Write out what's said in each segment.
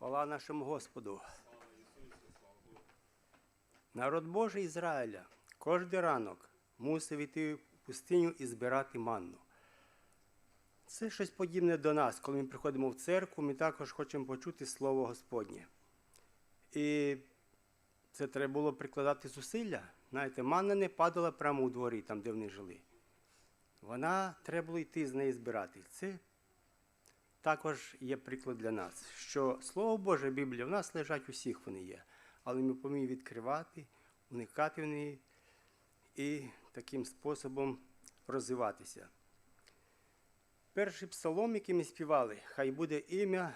Хвала нашому Господу. Народ Божий Ізраїля кожен ранок мусив іти в пустиню і збирати манну. Це щось подібне до нас, коли ми приходимо в церкву, ми також хочемо почути Слово Господнє. І це треба було прикладати зусилля. Знаєте, манна не падала прямо у дворі, там, де вони жили. Вона треба було йти з неї збирати. Це також є приклад для нас, що Слово Боже, Біблія, в нас лежать усіх вони є, але ми повинні відкривати, уникати в неї і таким способом розвиватися. Перший псалом, який ми співали, хай буде ім'я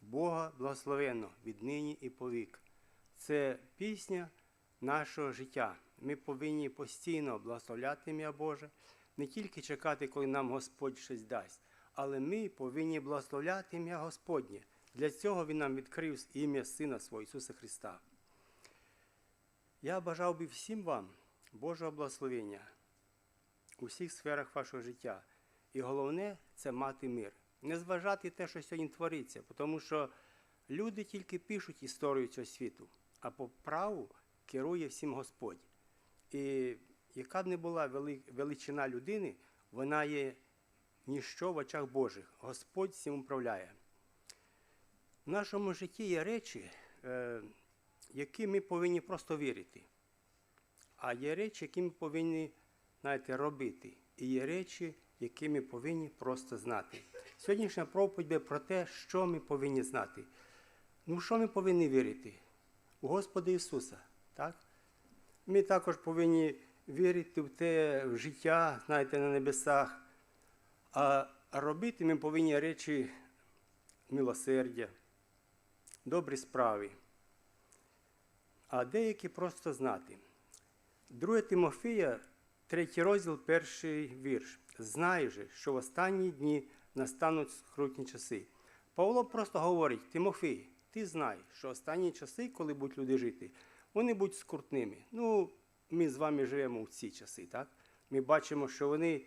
Бога благословенно віднині і повік. Це пісня нашого життя. Ми повинні постійно благословляти ім'я Боже, не тільки чекати, коли нам Господь щось дасть, але ми повинні благословляти ім'я Господнє. Для цього Він нам відкрив ім'я Сина свого Ісуса Христа. Я бажав би всім вам Божого благословення у всіх сферах вашого життя. І головне це мати мир. Не зважати те, що сьогодні твориться, тому що люди тільки пишуть історію цього світу, а по праву керує всім Господь. І яка б не була вели- величина людини, вона є ніщо в очах Божих. Господь всім управляє. В нашому житті є речі, е, які ми повинні просто вірити. А є речі, які ми повинні знаєте, робити. І є речі, які ми повинні просто знати. Сьогоднішня проповідь про те, що ми повинні знати. Ну, що ми повинні вірити? У Господа Ісуса. Так? Ми також повинні вірити в те в життя, знаєте, на небесах. А робити ми повинні речі милосердя, добрі справи. А деякі просто знати. 2 Тимофія, 3 розділ, перший вірш. Знай же, що в останні дні настануть скрутні часи. Павло просто говорить: Тимофій, ти знай, що останні часи, коли будуть люди жити, вони будуть скрутними. Ну, ми з вами живемо в ці часи, так? Ми бачимо, що вони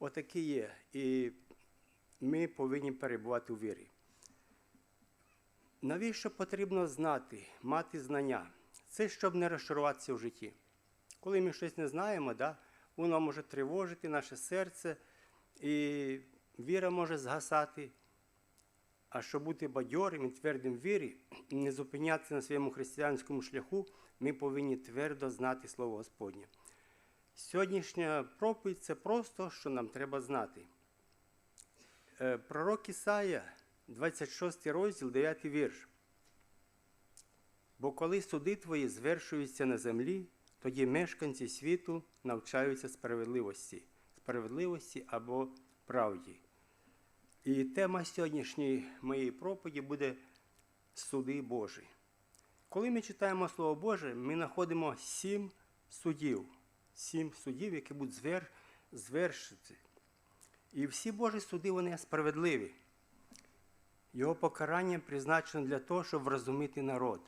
отакі є, і ми повинні перебувати у вірі. Навіщо потрібно знати, мати знання? Це щоб не розчаруватися в житті. Коли ми щось не знаємо, да, воно може тривожити наше серце, і віра може згасати. А щоб бути бадьорим і твердим вірі, не зупинятися на своєму християнському шляху, ми повинні твердо знати Слово Господнє. Сьогоднішня проповідь це просто, що нам треба знати. Е, Пророк Ісая, 26 розділ, 9 вірш. Бо коли суди твої звершуються на землі, тоді мешканці світу навчаються справедливості, справедливості або правді. І тема сьогоднішньої моєї проповіді буде суди Божі. Коли ми читаємо Слово Боже, ми знаходимо сім судів, сім судів, які будуть звер... звершити. І всі Божі суди вони справедливі. Його покарання призначено для того, щоб врозуміти народ.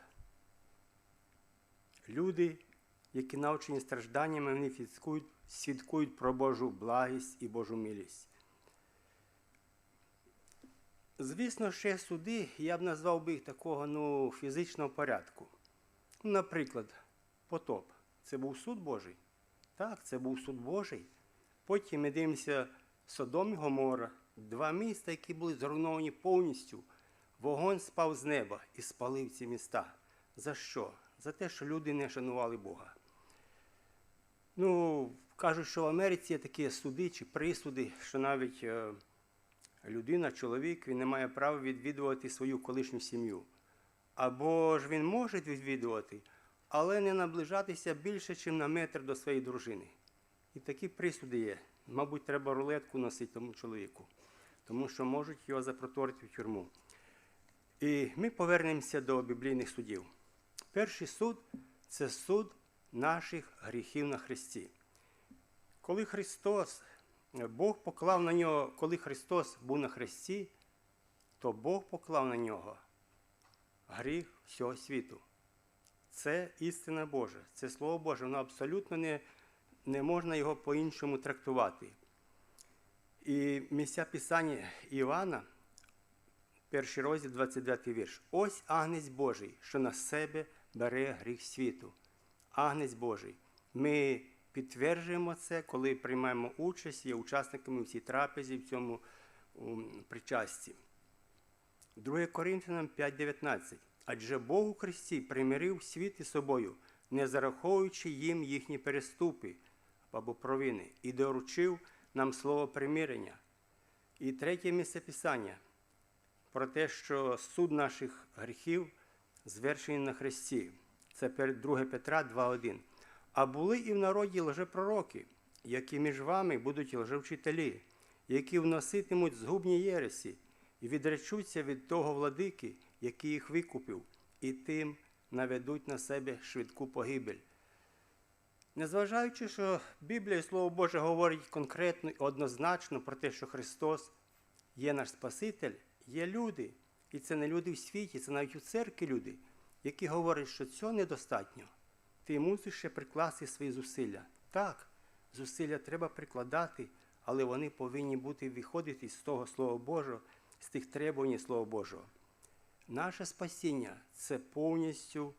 Люди, які навчені стражданнями, вони свідкують, свідкують про Божу благість і Божу милість. Звісно, ще суди, я б назвав би їх такого ну, фізичного порядку. Наприклад, потоп. Це був суд Божий. Так, це був суд Божий. Потім ми дивимося Содом і Гомора, два міста, які були зруйновані повністю. Вогонь спав з неба і спалив ці міста. За що? За те, що люди не шанували Бога. Ну, кажуть, що в Америці є такі суди чи присуди, що навіть е, людина, чоловік, він не має права відвідувати свою колишню сім'ю. Або ж він може відвідувати, але не наближатися більше, ніж на метр до своєї дружини. І такі присуди є. Мабуть, треба рулетку носити тому чоловіку, тому що можуть його запроторити в тюрму. І ми повернемося до біблійних судів. Перший суд це суд наших гріхів на Христі. Коли Христос, Бог поклав на нього, коли Христос був на Христі, то Бог поклав на нього гріх всього світу. Це істина Божа, це Слово Боже, воно абсолютно не, не можна його по-іншому трактувати. І місця Писання Івана перший розділ, 29 вірш. Ось агнець Божий, що на себе бере гріх світу. Агнець Божий. Ми підтверджуємо це, коли приймаємо участь, є учасниками в цій трапезі, в цьому причасті. 2 Коринфянам 5:19. Адже Бог у Христі примирив світ із собою, не зараховуючи їм їхні переступи або провини, і доручив нам слово примирення. І третє місце Писання про те, що суд наших гріхів звершений на Христі. Це 2 Петра 2.1. А були і в народі лжепророки, які між вами будуть лжевчителі, які вноситимуть згубні єресі і відречуться від того владики, який їх викупив, і тим наведуть на себе швидку погибель. Незважаючи, що Біблія і Слово Боже говорить конкретно і однозначно про те, що Христос є наш Спаситель, є люди, і це не люди в світі, це навіть у церкві люди, які говорять, що цього недостатньо. Ти мусиш ще прикласти свої зусилля. Так, зусилля треба прикладати, але вони повинні бути виходити з того Слова Божого, з тих требувань Слова Божого. Наше спасіння це повністю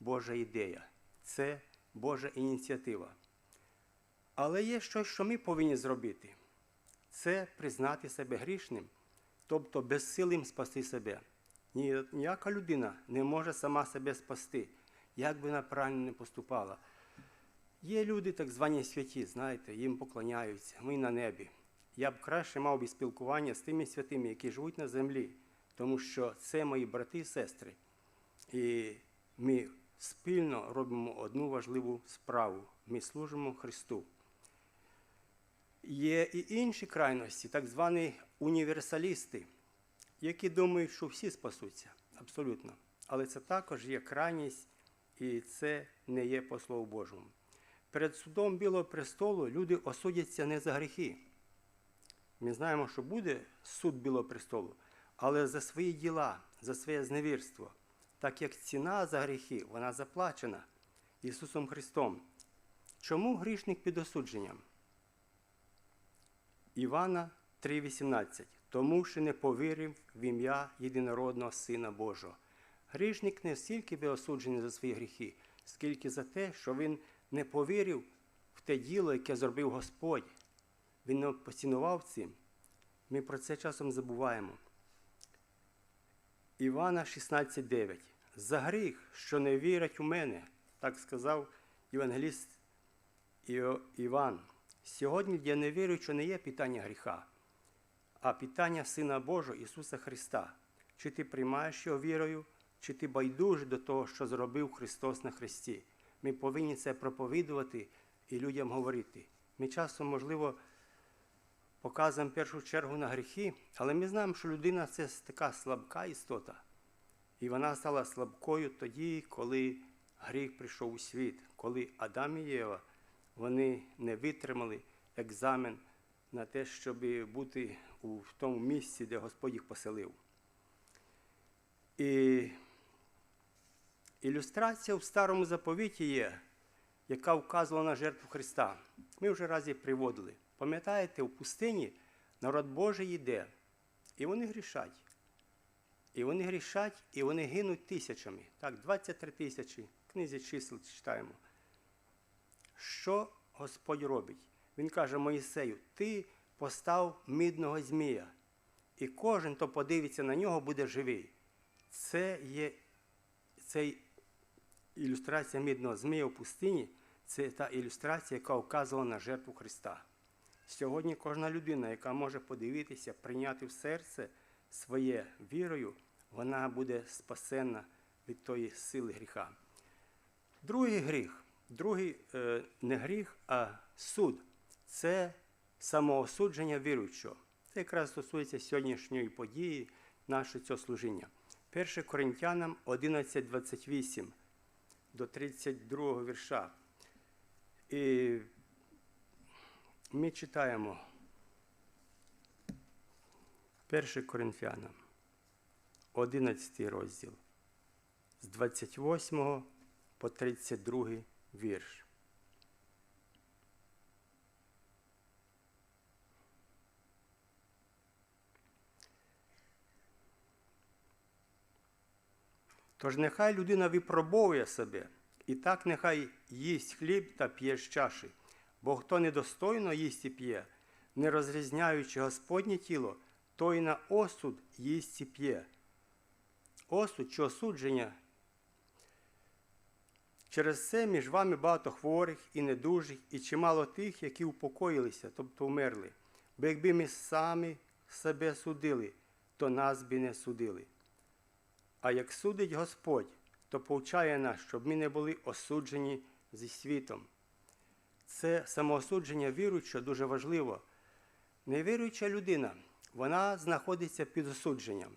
Божа ідея, це Божа ініціатива. Але є щось, що ми повинні зробити. Це признати себе грішним, тобто безсилим спасти себе. Ніяка людина не може сама себе спасти, як би вона правильно не поступала. Є люди, так звані святі, знаєте, їм поклоняються, ми на небі. Я б краще мав би спілкування з тими святими, які живуть на землі, тому що це мої брати і сестри. І ми спільно робимо одну важливу справу. Ми служимо Христу. Є і інші крайності, так звані універсалісти, які думають, що всі спасуться. Абсолютно. Але це також є крайність, і це не є по Слову Божому. Перед судом Білого престолу люди осудяться не за гріхи. Ми знаємо, що буде суд Білого престолу, але за свої діла, за своє зневірство, так як ціна за гріхи, вона заплачена Ісусом Христом. Чому грішник під осудженням? Івана 3,18. Тому що не повірив в ім'я єдинородного Сина Божого. Грішник не стільки би осуджений за свої гріхи, скільки за те, що він не повірив в те діло, яке зробив Господь. Він не поцінував цим. Ми про це часом забуваємо. Івана 16,9. За гріх, що не вірять у мене, так сказав євангеліст Іван. Сьогодні для невіруючого не є питання гріха, а питання Сина Божого Ісуса Христа. Чи ти приймаєш його вірою, чи ти байдужий до того, що зробив Христос на Христі. Ми повинні це проповідувати і людям говорити. Ми часом, можливо, показуємо першу чергу на гріхи, але ми знаємо, що людина це така слабка істота. І вона стала слабкою тоді, коли гріх прийшов у світ, коли Адам і Єва вони не витримали екзамен на те, щоб бути у тому місці, де Господь їх поселив. І ілюстрація в старому заповіті є, яка вказувала на жертву Христа. Ми вже раз її приводили. Пам'ятаєте, в пустині народ Божий йде, і вони грішать. І вони грішать, і вони гинуть тисячами. Так, 23 тисячі. Книзі чисел читаємо. Що Господь робить? Він каже Моїсею, ти постав мідного змія, і кожен, хто подивиться на нього, буде живий. Це є це ілюстрація мідного змія в пустині, це та ілюстрація, яка вказувала на жертву Христа. Сьогодні кожна людина, яка може подивитися, прийняти в серце своє вірою, вона буде спасена від тої сили гріха. Другий гріх, другий е, не гріх, а суд це самоосудження віруючого. Це якраз стосується сьогоднішньої події нашого цього служіння. 1 Коринтянам 11.28 до 32 вірша. І ми читаємо 1 Коринфянам, 11 розділ, з 28 по 32 вірш. Тож нехай людина випробовує себе, і так нехай їсть хліб та п'є з чаші. Бо хто недостойно їсть і п'є, не розрізняючи Господнє тіло, той на осуд їсть і п'є. Осуд чи осудження. Через це між вами багато хворих і недужих, і чимало тих, які упокоїлися, тобто вмерли. Бо якби ми самі себе судили, то нас би не судили. А як судить Господь, то повчає нас, щоб ми не були осуджені зі світом. Це самоосудження віруючого дуже важливо. Невіруюча людина, вона знаходиться під осудженням.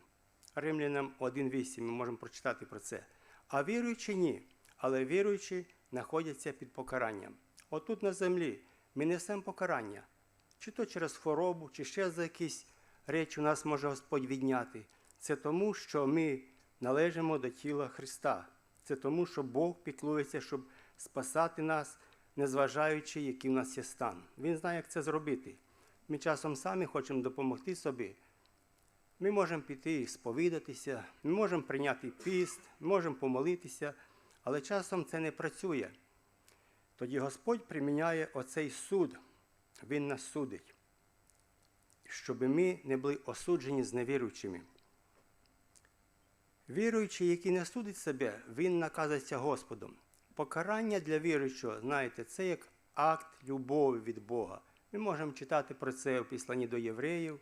Римлянам 1.8 ми можемо прочитати про це. А віруючі ні. Але віруючі знаходяться під покаранням. Отут на землі ми несемо покарання. Чи то через хворобу, чи ще за якісь речі у нас може Господь відняти. Це тому, що ми належимо до тіла Христа. Це тому, що Бог піклується, щоб спасати нас, незважаючи, який в нас є стан. Він знає, як це зробити. Ми часом самі хочемо допомогти собі. Ми можемо піти і сповідатися, ми можемо прийняти піст, ми можемо помолитися, але часом це не працює. Тоді Господь приміняє оцей суд, Він нас судить, щоб ми не були осуджені з невіруючими. Віруючий, який не судить себе, він наказується Господом. Покарання для віруючого, знаєте, це як акт любові від Бога. Ми можемо читати про це в післанні до євреїв,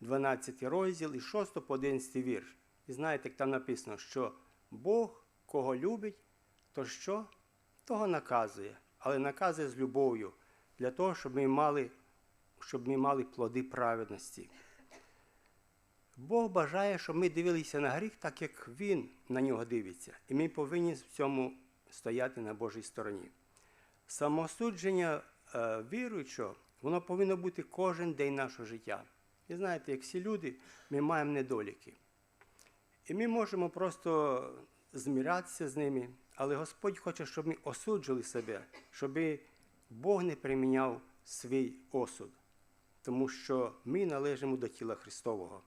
12 розділ і 6 по 11 вірш. І знаєте, як там написано, що Бог, кого любить, то що? Того наказує, але наказує з любов'ю, для того, щоб ми мали, щоб ми мали плоди праведності. Бог бажає, щоб ми дивилися на гріх, так як Він на нього дивиться. І ми повинні в цьому стояти на Божій стороні. Самосудження е, віруючого, воно повинно бути кожен день нашого життя. І знаєте, як всі люди, ми маємо недоліки. І ми можемо просто змірятися з ними, але Господь хоче, щоб ми осуджували себе, щоб Бог не приміняв свій осуд, тому що ми належимо до тіла Христового.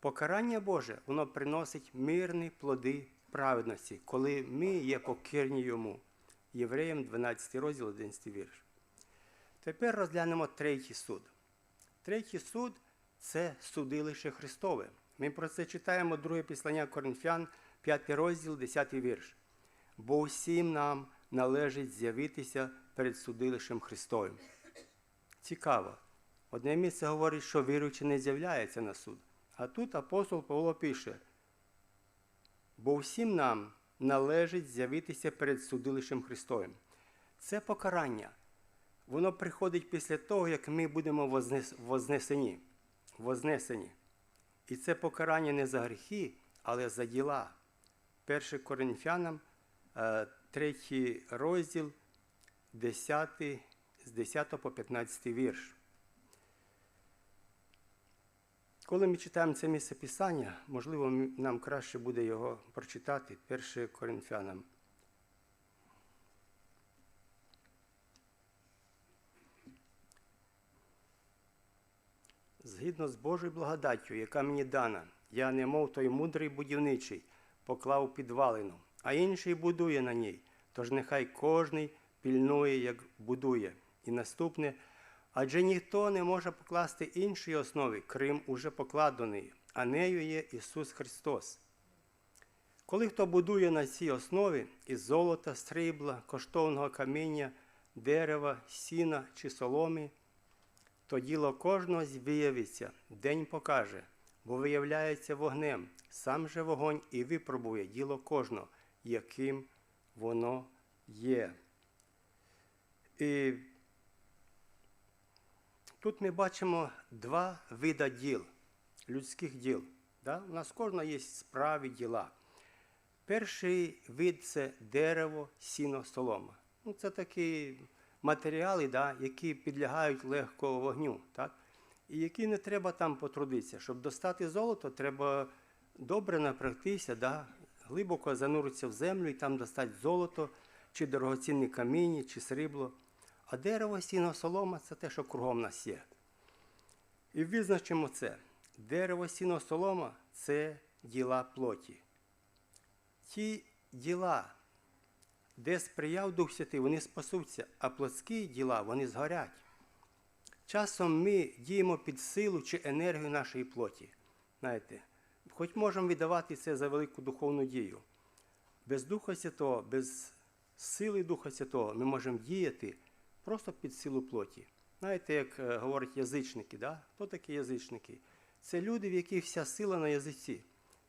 Покарання Боже, воно приносить мирні плоди праведності, коли ми є покірні йому. Євреям 12 розділ, 11 вірш. Тепер розглянемо третій суд. Третій суд це судилище Христове. Ми про це читаємо друге післання Коринфян, 5 розділ, 10 вірш. Бо усім нам належить з'явитися перед судилищем Христовим. Цікаво. Одне місце говорить, що віруючий не з'являється на суд. А тут апостол Павло пише, бо всім нам належить з'явитися перед судилищем Христовим. Це покарання. Воно приходить після того, як ми будемо вознесені. вознесені. І це покарання не за гріхи, але за діла. 1 Коринфянам, 3 розділ, 10, з 10 по 15 вірш. Коли ми читаємо це місце Писання, можливо, нам краще буде його прочитати 1 Коринфянам. Згідно з Божою благодаттю, яка мені дана, я, немов той мудрий будівничий, поклав підвалину, а інший будує на ній. Тож нехай кожний пільнує, як будує. І наступне. Адже ніхто не може покласти іншої основи, крім уже покладеної, а нею є Ісус Христос. Коли хто будує на цій основі із золота, срібла, коштовного каміння, дерева, сіна чи соломи, то діло кожного виявиться, день покаже, бо виявляється вогнем, сам же вогонь і випробує діло кожного, яким воно є. І Тут ми бачимо два види діл, людських діл. Да? У нас кожна є справі діла. Перший вид це дерево, сіно, солома. Ну, Це такі матеріали, да, які підлягають легко вогню. Так? І які не треба там потрудитися. Щоб достати золото, треба добре напрягтися, да? глибоко зануритися в землю і там достати золото, чи дорогоцінні каміння, чи срібло. А дерево, сіно, солома це те, що кругом нас є. І визначимо це. Дерево, сіно, солома це діла плоті. ті діла, де сприяв Дух Святий, вони спасуться, а плотські діла вони згорять. Часом ми діємо під силу чи енергію нашої плоті. Знаєте, хоч можемо віддавати це за велику духовну дію. Без Духа Святого, без сили Духа Святого ми можемо діяти просто під силу плоті. Знаєте, як е, говорять язичники, да? хто такі язичники? Це люди, в яких вся сила на язиці.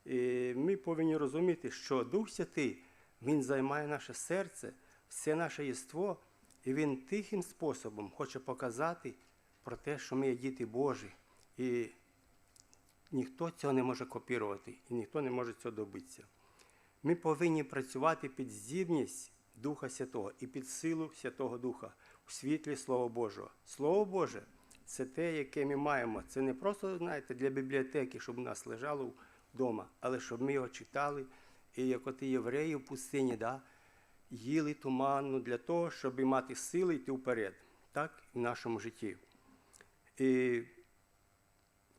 І ми повинні розуміти, що Дух Святий, Він займає наше серце, все наше єство, і Він тихим способом хоче показати про те, що ми є діти Божі. І ніхто цього не може копірувати, і ніхто не може цього добитися. Ми повинні працювати під здібність Духа Святого і під силу Святого Духа у світлі Слова Божого. Слово Боже це те, яке ми маємо. Це не просто, знаєте, для бібліотеки, щоб у нас лежало вдома, але щоб ми його читали, і як от і євреї в пустині, да, їли туманну для того, щоб мати сили йти вперед, так в нашому житті. І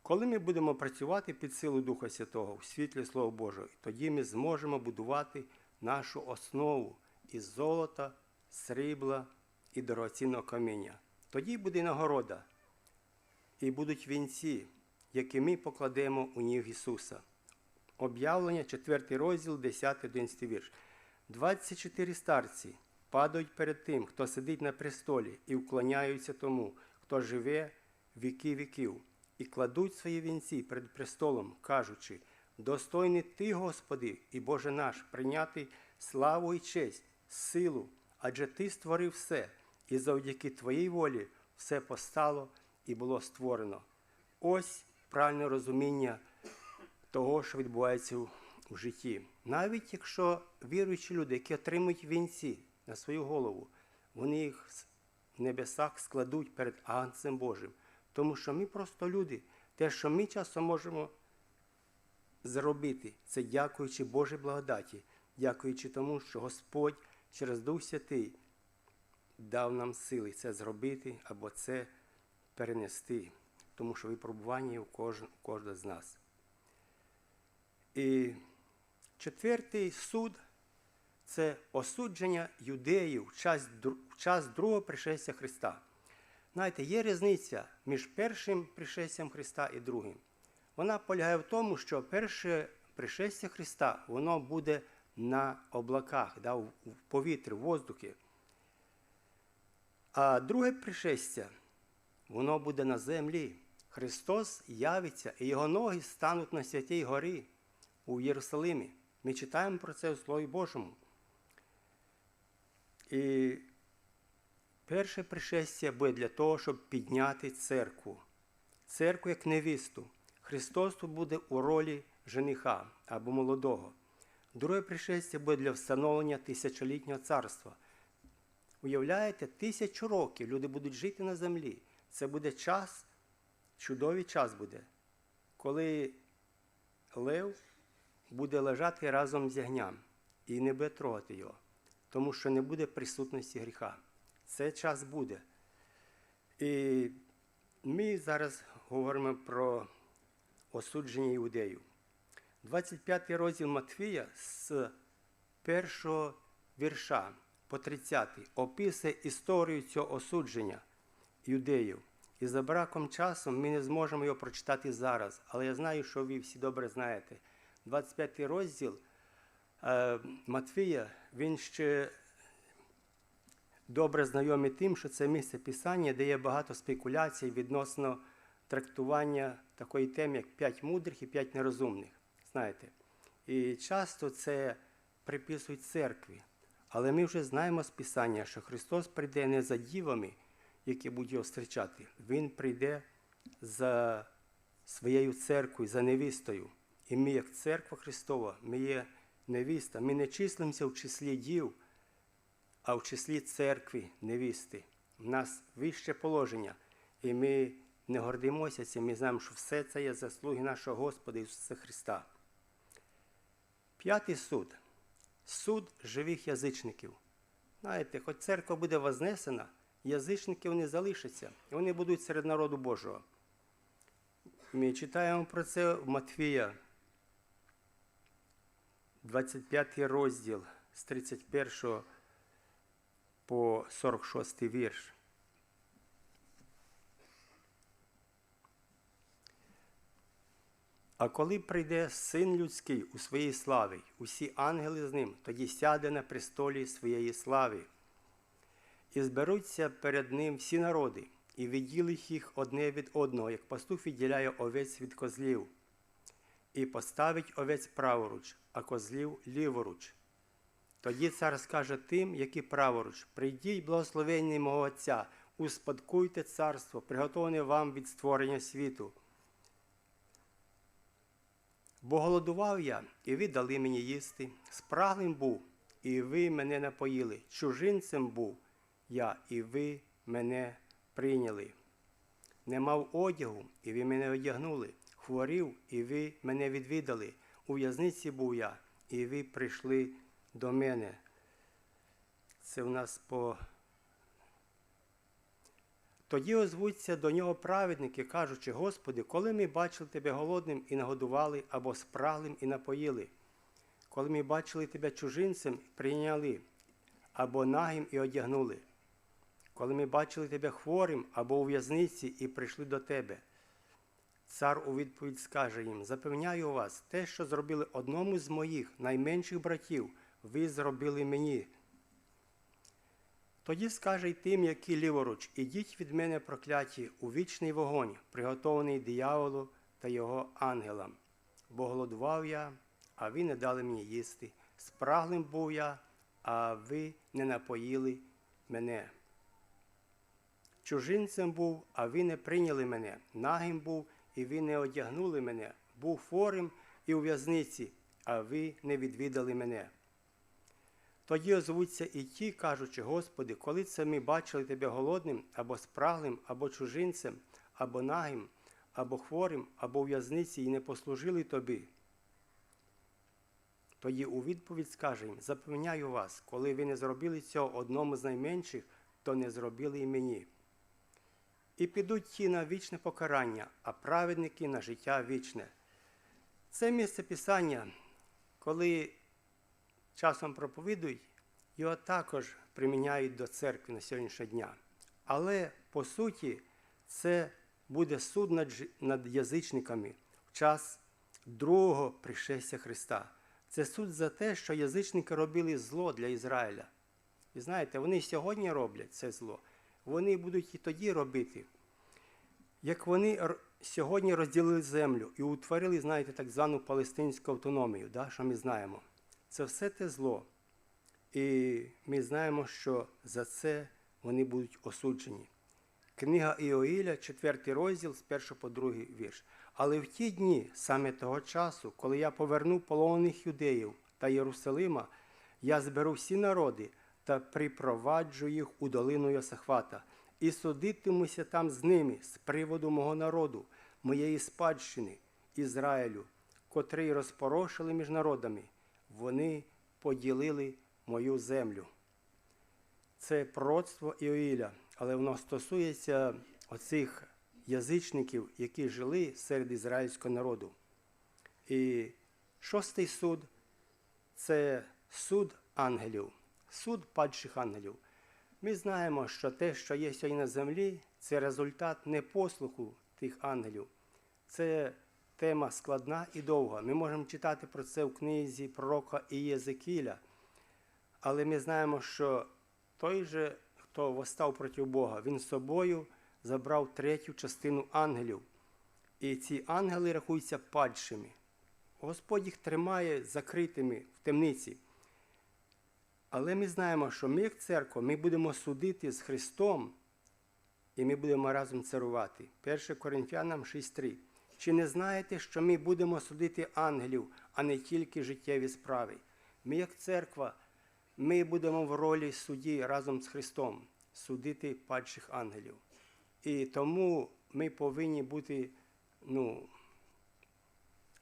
коли ми будемо працювати під силу Духа Святого у світлі Слова Божого, тоді ми зможемо будувати нашу основу із золота, срібла і дорогоцінного каміння. Тоді буде нагорода і будуть вінці, які ми покладемо у ніг Ісуса. Об'явлення, 4 розділ, 10-11 вірш. 24 старці падають перед тим, хто сидить на престолі, і вклоняються тому, хто живе віки віків, і кладуть свої вінці перед престолом, кажучи: Достойний ти, Господи, і Боже наш, прийняти славу і честь, силу, адже Ти створив все, і завдяки Твоїй волі все постало і було створено. Ось правильне розуміння того, що відбувається у житті. Навіть якщо віруючі люди, які отримують вінці на свою голову, вони їх в небесах складуть перед Агнцем Божим. Тому що ми просто люди. Те, що ми часом можемо зробити, це дякуючи Божій благодаті, дякуючи тому, що Господь через Дух Святий дав нам сили це зробити або це перенести, тому що випробування у кожного, з нас. І четвертий суд це осудження юдеїв в час другого пришестя Христа. Знаєте, є різниця між першим пришестям Христа і другим. Вона полягає в тому, що перше пришестя Христа воно буде на облаках, да, в повітрі, в воздухі. А друге пришестя, воно буде на землі. Христос явиться, і його ноги стануть на святій горі у Єрусалимі. Ми читаємо про це у Слові Божому. І перше пришестя буде для того, щоб підняти церкву. Церкву як невісту. Христос тут буде у ролі жениха або молодого. Друге пришестя буде для встановлення тисячолітнього царства. Уявляєте, тисячу років люди будуть жити на землі. Це буде час, чудовий час буде, коли лев буде лежати разом з ягням і не буде трогати його, тому що не буде присутності гріха. Це час буде. І ми зараз говоримо про осудження іудеїв. 25 розділ Матфія з першого вірша по 30 описує історію цього осудження юдеїв. І за браком часу ми не зможемо його прочитати зараз, але я знаю, що ви всі добре знаєте. 25 розділ е, Матфія, він ще добре знайомий тим, що це місце Писання, де є багато спекуляцій відносно трактування такої теми, як п'ять мудрих і п'ять нерозумних. Знаєте. І часто це приписують церкві. Але ми вже знаємо з Писання, що Христос прийде не за дівами, які будуть його зустрічати. Він прийде за своєю церквою, за невістою. І ми, як церква Христова, ми є невіста. Ми не числимося в числі дів, а в числі церкви невісти. У нас вище положення. І ми не гордимося цим, ми знаємо, що все це є заслуги нашого Господа Ісуса Христа. П'ятий суд суд живих язичників. Знаєте, хоч церква буде вознесена, язичники не залишаться, і вони будуть серед народу Божого. Ми читаємо про це в Матфія, 25 розділ з 31 по 46 вірш. А коли прийде син людський у своїй славі, усі ангели з ним, тоді сяде на престолі своєї слави. І зберуться перед ним всі народи, і відділить їх одне від одного, як пастух відділяє овець від козлів, і поставить овець праворуч, а козлів ліворуч. Тоді цар скаже тим, які праворуч, прийдіть, благословенні мого Отця, успадкуйте царство, приготоване вам від створення світу. Бо голодував я, і ви дали мені їсти, спраглим був, і ви мене напоїли, чужинцем був я, і ви мене прийняли. Не мав одягу, і ви мене одягнули, хворів, і ви мене відвідали. У в'язниці був я, і ви прийшли до мене. Це в нас по. Тоді озвуться до нього праведники, кажучи, Господи, коли ми бачили Тебе голодним і нагодували, або спраглим і напоїли, коли ми бачили Тебе чужинцем прийняли, або нагим і одягнули, коли ми бачили Тебе хворим або у в'язниці і прийшли до Тебе. Цар у відповідь скаже їм: Запевняю вас, те, що зробили одному з моїх найменших братів, ви зробили мені. Тоді скаже й тим, які ліворуч, ідіть від мене прокляті у вічний вогонь, приготований дияволу та його ангелам. Бо голодував я, а ви не дали мені їсти. Спраглим був я, а ви не напоїли мене. Чужинцем був, а ви не прийняли мене. Нагим був, і ви не одягнули мене. Був хворим і у в'язниці, а ви не відвідали мене. Тоді озвуться і ті, кажучи, Господи, коли це ми бачили Тебе голодним, або спраглим, або чужинцем, або нагим, або хворим, або у в'язниці і не послужили Тобі. Тоді у відповідь скаже їм, запевняю вас, коли ви не зробили цього одному з найменших, то не зробили і мені. І підуть ті на вічне покарання, а праведники на життя вічне. Це місце Писання, коли часом проповідують, його також приміняють до церкви на сьогоднішнього дня. Але по суті, це буде суд над, над язичниками в час другого пришестя Христа. Це суд за те, що язичники робили зло для Ізраїля. І знаєте, вони сьогодні роблять це зло, вони будуть і тоді робити. Як вони сьогодні розділили землю і утворили, знаєте, так звану палестинську автономію, да, що ми знаємо. Це все те зло. І ми знаємо, що за це вони будуть осуджені. Книга Іоїля, 4 розділ з 1 по 2 вірш. Але в ті дні, саме того часу, коли я поверну полонених юдеїв та Єрусалима, я зберу всі народи та припроваджу їх у долину Йосахвата, і судитимуся там з ними з приводу мого народу, моєї спадщини, Ізраїлю, котрий розпорошили між народами. Вони поділили мою землю. Це пророцтво Іоїля, але воно стосується оцих язичників, які жили серед ізраїльського народу. І шостий суд це суд ангелів, суд падших ангелів. Ми знаємо, що те, що є сьогодні на землі, це результат непослуху тих ангелів. Це тема складна і довга. Ми можемо читати про це в книзі пророка Ієзекіля. Але ми знаємо, що той же, хто восстав проти Бога, він собою забрав третю частину ангелів. І ці ангели рахуються падшими. Господь їх тримає закритими в темниці. Але ми знаємо, що ми, як церква, ми будемо судити з Христом, і ми будемо разом царувати. 1 Коринфянам 6.3. Чи не знаєте, що ми будемо судити ангелів, а не тільки життєві справи? Ми, як церква, ми будемо в ролі судді разом з Христом судити падших ангелів. І тому ми повинні бути, ну,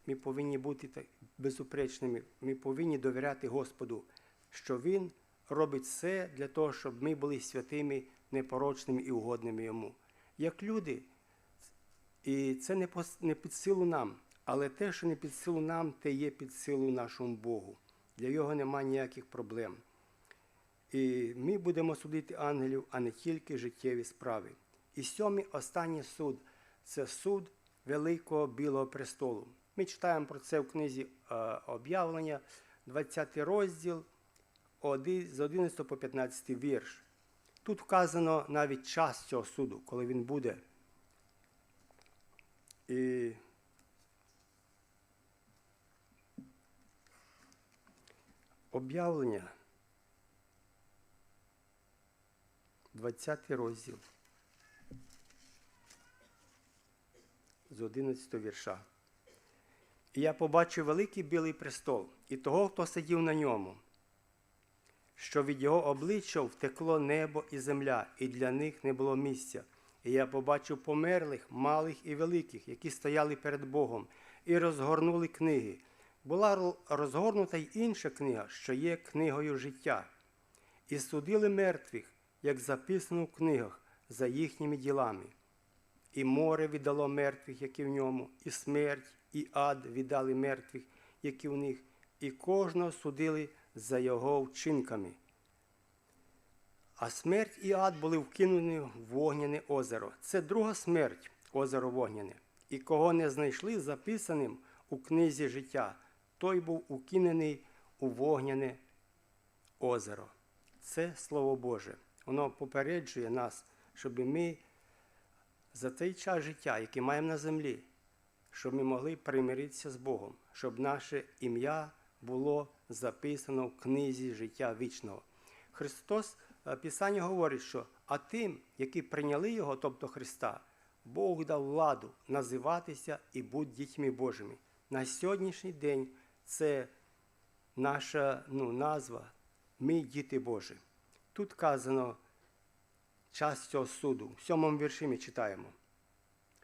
ми повинні бути так безупречними, ми повинні довіряти Господу, що Він робить все для того, щоб ми були святими, непорочними і угодними Йому. Як люди, і це не, не під силу нам, але те, що не під силу нам, те є під силу нашому Богу. Для його немає ніяких проблем. І ми будемо судити ангелів, а не тільки життєві справи. І сьомий останній суд це суд Великого Білого престолу. Ми читаємо про це в книзі е, об'явлення, 20 розділ з 11 по 15 вірш. Тут вказано навіть час цього суду, коли він буде. І об'явлення, 20 розділ з 11 вірша. І я побачив великий білий престол і того, хто сидів на ньому, що від його обличчя втекло небо і земля, і для них не було місця. І я побачив померлих, малих і великих, які стояли перед Богом, і розгорнули книги. Була розгорнута й інша книга, що є книгою життя. І судили мертвих, як записано в книгах, за їхніми ділами. І море віддало мертвих, які в ньому, і смерть, і ад віддали мертвих, які в них, і кожного судили за його вчинками. А смерть і ад були вкинені в вогняне озеро. Це друга смерть, озеро вогняне. І кого не знайшли записаним у книзі життя, той був укинений у вогняне озеро. Це Слово Боже. Воно попереджує нас, щоб ми за той час життя, який маємо на землі, щоб ми могли примиритися з Богом, щоб наше ім'я було записано в книзі життя вічного. Христос, Писання говорить, що а тим, які прийняли Його, тобто Христа, Бог дав владу називатися і бути дітьми Божими. На сьогоднішній день це наша ну, назва Ми діти Божі. Тут казано час цього суду. В сьомому вірші ми читаємо.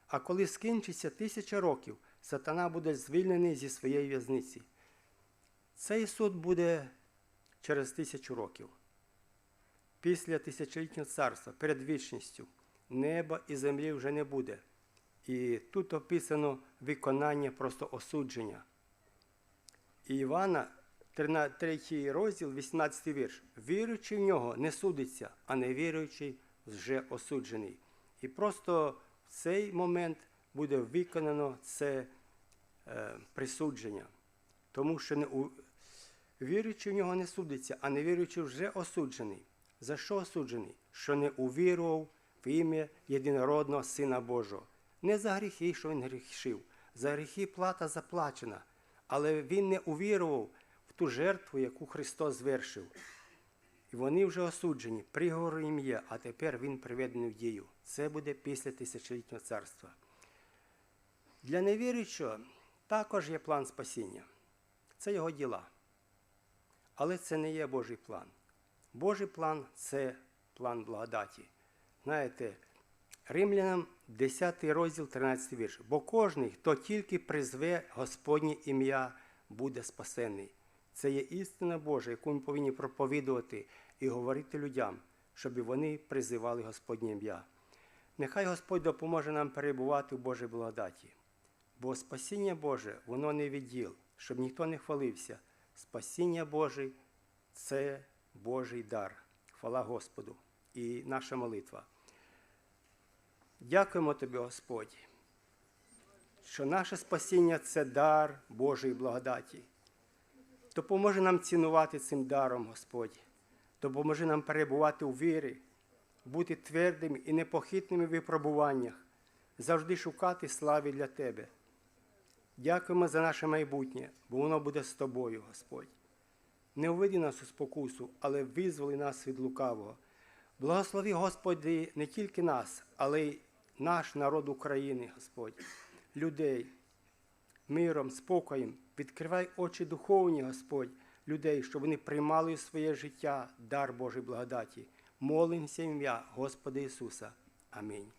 А коли скінчиться тисяча років, сатана буде звільнений зі своєї в'язниці. Цей суд буде через тисячу років. Після тисячолітнього царства, перед вічністю, неба і землі вже не буде. І тут описано виконання просто осудження. І Івана, 3 розділ, 18 вірш. Віруючий в нього не судиться, а невіруючий вже осуджений. І просто в цей момент буде виконано це е, присудження. Тому що не у... віруючий в нього не судиться, а невіруючий вже осуджений. За що осуджений? Що не увірував в ім'я єдинородного Сина Божого. Не за гріхи, що він грішив. За гріхи плата заплачена. Але він не увірував в ту жертву, яку Христос звершив. І вони вже осуджені, приговор є, а тепер він приведений в дію. Це буде після тисячолітнього царства. Для невіруючого також є план спасіння. Це його діла. Але це не є Божий план. Божий план це план благодаті. Знаєте, Римлянам 10 розділ, 13 вірш. Бо кожний, хто тільки призве Господнє ім'я, буде спасений. Це є істина Божа, яку ми повинні проповідувати і говорити людям, щоб вони призивали Господнє ім'я. Нехай Господь допоможе нам перебувати в Божій благодаті. Бо спасіння Боже, воно не відділ, щоб ніхто не хвалився. Спасіння Боже це Божий дар. Хвала Господу і наша молитва. Дякуємо Тобі, Господь, що наше спасіння це дар Божої благодаті. Допоможи нам цінувати цим даром, Господь. Допоможи нам перебувати у вірі, бути твердими і непохитними в випробуваннях, завжди шукати слави для Тебе. Дякуємо за наше майбутнє, бо воно буде з тобою, Господь. Не уведи нас у спокусу, але визволи нас від лукавого. Благослови, Господи, не тільки нас, але й наш народ України, Господь, людей, миром, спокоєм. Відкривай очі духовні, Господь, людей, щоб вони приймали у своє життя дар Божої благодаті. Молимося ім'я Господа Ісуса. Амінь.